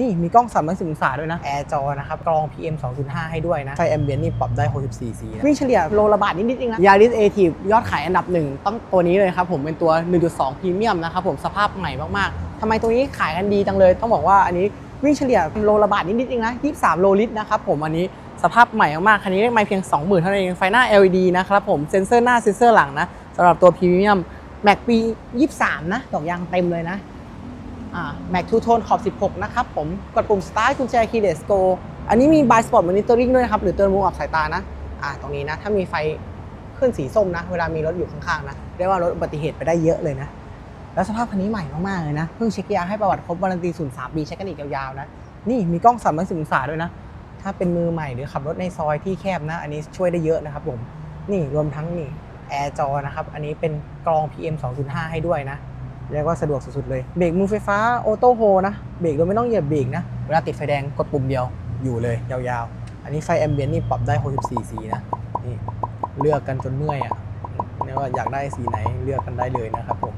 นี่มีกล้อง360องศาด้วยนะ แอร์จอนะครับ กรอง PM 2.5 ให้ด้วยนะ ไฟแอมเบียนนี่ปรับได้ 64 สีนะวิ่งเฉลี่ยโลละบาทนิดๆเองนะยาริสเอทียอดขายอันดับหนึ่งต้องตัวนี้เลยครับผมเป็นตัว 1.2พรีเมียมนะครับผมสภาพใหม่มากๆทำไมตัวนี้ขายกันดีจังเลย ต้องบอกว่าอันนี้วิ่งเฉลี่ยโลละบาทนิดๆเองนะ23 โลลิตรนะครับผมอันนี้สภาพใหม่มากๆคันนี้ได้ไม่เพียง 20,000เท่านั้นเองไฟหน้า LED นะครับผมเซ็นเซอร์หน้าเซ็นเซอร์หลังนะสำหรับตัวพรีเมียมแม็กปี 23 นะดอกยางเต็มเลยนะ แม็กทูโทนขอบ 16 นะครับผม กดปุ่ม start กุญแจ keyless go อันนี้มี by spot monitoring ด้วยนะครับ หรือเตือนมุมออกสายตานะอ่าตรงนี้นะ ถ้ามีไฟขึ้นสีส้มนะ เวลามีรถอยู่ข้างๆนะเรียกว่าลดอุบัติเหตุไปได้เยอะเลยนะ แล้วสภาพคันนี้ใหม่มากๆเลยนะ เพิ่งเช็คยาให้ประวัติครบวารันตีศูนย์สามปีใช้กันอีกยาวๆนะ นี่มีกล้อง3ามร้อยสิบองศาด้วยนะ ถ้าเป็นมือใหม่หรือขับรถในซอยที่แคบนะ อันนี้ช่วยได้เยอะนะครับผม นี่รวมทั้งนี่แอร์จอนะครับ อันนี้เป็นกรอง PM 2.5 ให้ด้วยนะ เรียกว่าสะดวกสุดๆเลย เบรกมือไฟฟ้าออโต้โฮนะ เบรกโดยไม่ต้องเหยียบเบรกนะ เวลาติดไฟแดงกดปุ่มเดียว อยู่เลยยาวๆ อันนี้ไฟแอมเบียนนี่ปรับได้ 64 สีนะ นี่เลือกกันจนเมื่อยอะเรียกว่าอยากได้สีไหนเลือกกันได้เลยนะครับผม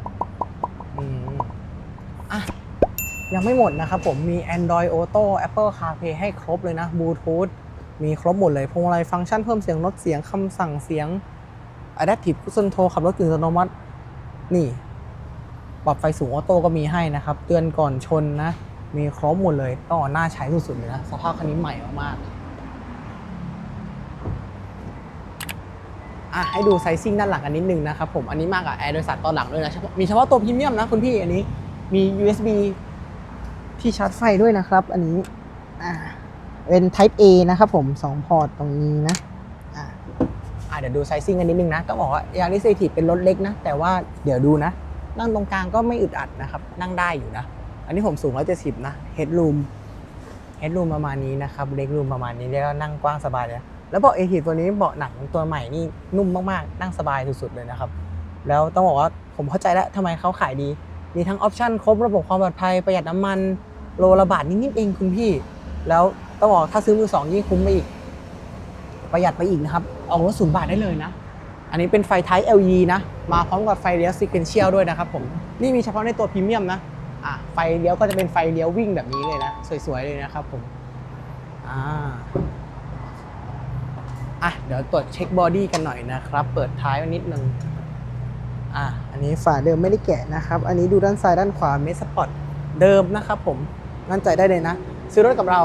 อืมอะยังไม่หมดนะครับผมมี Android Auto Apple CarPlay ให้ครบเลยนะ Bluetooth มีครบหมดเลยพวงมาลัยฟังก์ชันเพิ่มเสียงลดเสียงคำสั่งเสียง Adaptive Cruise Control ขับรถกึ่งอัตโนมัติ นี่ ปรับไฟสูงออโต้ก็มีให้นะครับ เตือนก่อนชนนะ มีครบหมดเลยต้องเอาหน้าใช้สุดๆเลยนะ สภาพคันนี้ใหม่มากๆอะให้ดูไซซิ่งด้านหลังกันนิดนึงนะครับผม อันนี้มากกับแอร์โดยสารตอนหลังด้วยนะ มีเฉพาะตัวพรีเมียมนะคุณพี่อันนี้ มี USB ที่ชาร์จไฟด้วยนะครับ อันนี้อ่าเป็น Type A นะครับผม 2 พอร์ตตรงนี้นะอ่าอ่าเดี๋ยวดูไซซิ่งกันนิดนึงนะ ต้องบอกว่ายาริสเอทีเป็นรถเล็กนะ แต่ว่าเดี๋ยวดูนะ นั่งตรงกลางก็ไม่อึดอัดนะครับ นั่งได้อยู่นะ อันนี้ผมสูง 170 นะเฮดรูมเฮดรูมประมาณนี้นะครับเล็กรูมประมาณนี้เรียกว่านั่งกว้างสบายเลยแล้วเบาะเอทีตัวนี้เบาะหนังตัวใหม่นี่นุ่มมากๆ นั่งสบายสุดๆเลยนะครับ แล้วต้องบอกว่าผมเข้าใจแล้วทำไมเขาขายดี มีทั้งออปชั่นครบระบบความปลอดภัยประหยัดน้ำมันโลละบาทนิดๆเองคุณพี่ แล้วต้องบอกถ้าซื้อมือสองยิ่งคุ้มไปอีก ประหยัดไปอีกนะครับออกรถศูนย์บาทได้เลยนะ นนี้เป็นไฟท้าย LED นะ มาพร้อมกับไฟเลี้ยว sequential ด้วยนะครับผม นี่มีเฉพาะในตัวพรีเมียมนะอะไฟเลี้ยวก็จะเป็นไฟเลี้ยววิ่งแบบนี้เลยนะ สวยๆ เลยนะครับผมอ่าอะเดี๋ยวตรวจเช็คบอดี้กันหน่อยนะครับ เปิดท้ายนิดนึงอะอันนี้ฝาเดิมไม่ได้แกะนะครับ อันนี้ดูด้านซ้ายด้านขวาเมสปอตเดิมนะครับผมมั่นใจได้เลยนะ ซื้อรถกับเรา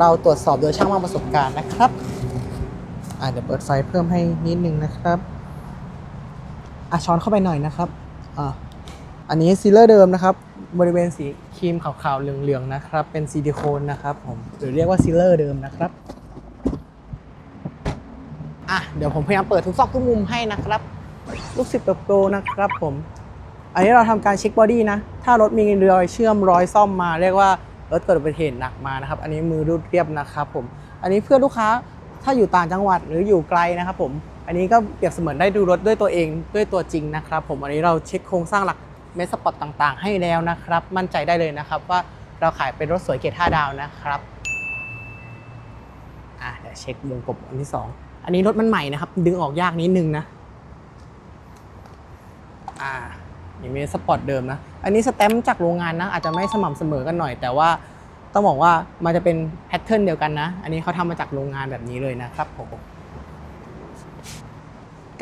เราตรวจสอบโดยช่างมากประสบการณ์นะครับ อะเดี๋ยวเปิดไฟเพิ่มให้นิดนึงนะครับอะช้อนเข้าไปหน่อยนะครับอะอันนี้ซีลเลอร์เดิมนะครับ บริเวณสีครีมขาวๆเหลืองๆนะครับ เป็นซิลิโคนนะครับผมหรือเรียกว่าซีลเลอร์เดิมนะครับอะเดี๋ยวผมพยายามเปิดทุกซอกทุกมุมให้นะครับ ลูกศิษย์โปรนะครับผม อันนี้เราทำการเช็คบอดี้นะ ถ้ารถมีรอยเชื่อมรอยซ่อมมา เรียกว่ารถเกิดอุบัติเหตุหนักมานะครับ อันนี้มือรูดเรียบนะครับผม อันนี้เพื่อลูกค้า ถ้าอยู่ต่างจังหวัดหรืออยู่ไกลนะครับผม อันนี้ก็เปรียบเสมือนได้ดูรถด้วยตัวเองด้วยตัวจริงนะครับผม อันนี้เราเช็คโครงสร้างหลักเมสปอตต่างๆ ให้แล้วนะครับ มั่นใจได้เลยนะครับว่าเราขายเป็นรถสวยเกรด5ดาวนะครับอะเดี๋ยวเช็ควงกบอันที่สองอันนี้รถมันใหม่นะครับ ดึงออกยากนิดนึงนะอ่าอย่างนี้สปอร์ตเดิมนะ อันนี้สแตมป์จากโรงงานนะ อาจจะไม่สม่ำเสมอกันหน่อย แต่ว่า ต้องบอกว่ามันจะเป็นแพทเทิร์นเดียวกันนะ อันนี้เขาทำมาจากโรงงานแบบนี้เลยนะครับผม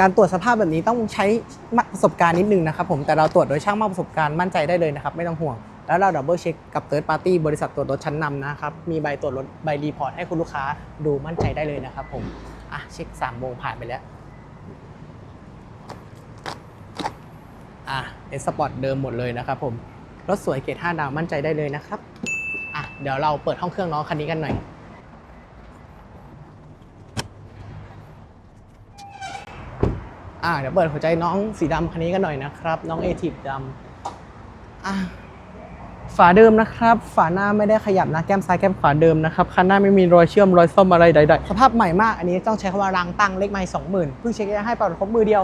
การตรวจสภาพแบบนี้ต้องใช้ประสบการณ์นิดนึงนะครับผมแต่เราตรวจโดยช่างมากประสบการณ์มั่นใจได้เลยนะครับ ไม่ต้องห่วง แล้วเราดับเบิลเช็คกับเ h ิร์ p ปาร์ตี้บริษัทตรวจรถชั้นนำนะครับ มีใบตรวจรถใบรีพอร์ตให้คุณลูกค้าดูมั่นใจได้เลยนะครับผมอะเช็ค3โมงผ่านไปแล้วอะเป็นสปอร์ตเดิมหมดเลยนะครับผมรถสวยเกรด5ดาวมั่นใจได้เลยนะครับ เดี๋ยวเราเปิดห้องเครื่องน้องคันนี้กันหน่อย อะเดี๋ยวเปิดหัวใจน้องสีดำคันนี้กันหน่อยนะครับ น้องเอทีฟดำอะฝาเดิมนะครับ ฝาหน้าไม่ได้ขยับนะแก้มซ้ายแก้มขวาเดิมนะครับคันหน้าไม่มีรอยเชื่อมรอยซ่อมอะไรใดๆสภาพใหม่มากอันนี้ต้องใช้คำว่ารางตั้งเลขไม้สองหมื่นเพิ่งเช็คให้เปิดครบมือเดียว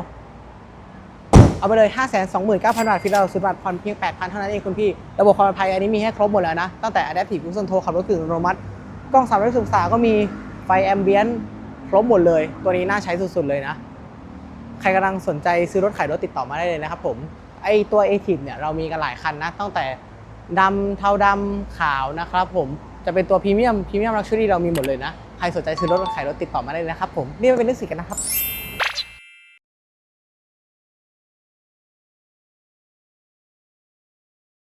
เอาไปเลย 5 2 9 0 0 0 บาทฟิลเราซื้อบัตรผ่อนเพียง 8,000 เท่านั้นเองคุณพี่ ระบบความปลอดภัยอันนี้มีให้ครบหมดแล้วนะ ตั้งแต่ Adaptive Cruise Control ขับรถกึ่งอัตโนมัติ กล้อง360องศาก็มีไฟแอมเบียนครบหมดเลย ตัวนี้น่าใช้สุดๆเลยนะ ใครกำลังสนใจซื้อรถขายรถติดต่อมาได้เลยนะครับผม ไอตัว a t i v เนี่ยเรามีกันหลายคันนะ ตั้งแต่ดำเทาดำขาวนะครับผม จะเป็นตัวพรีเมียมพรีเมียมลักชัวรี่เรามีหมดเลยนะ ใครสนใจซื้อรถขายรถติดต่อมาได้เลยนะครับผม นี่มาเป็นเรื่องสิกันนะครับ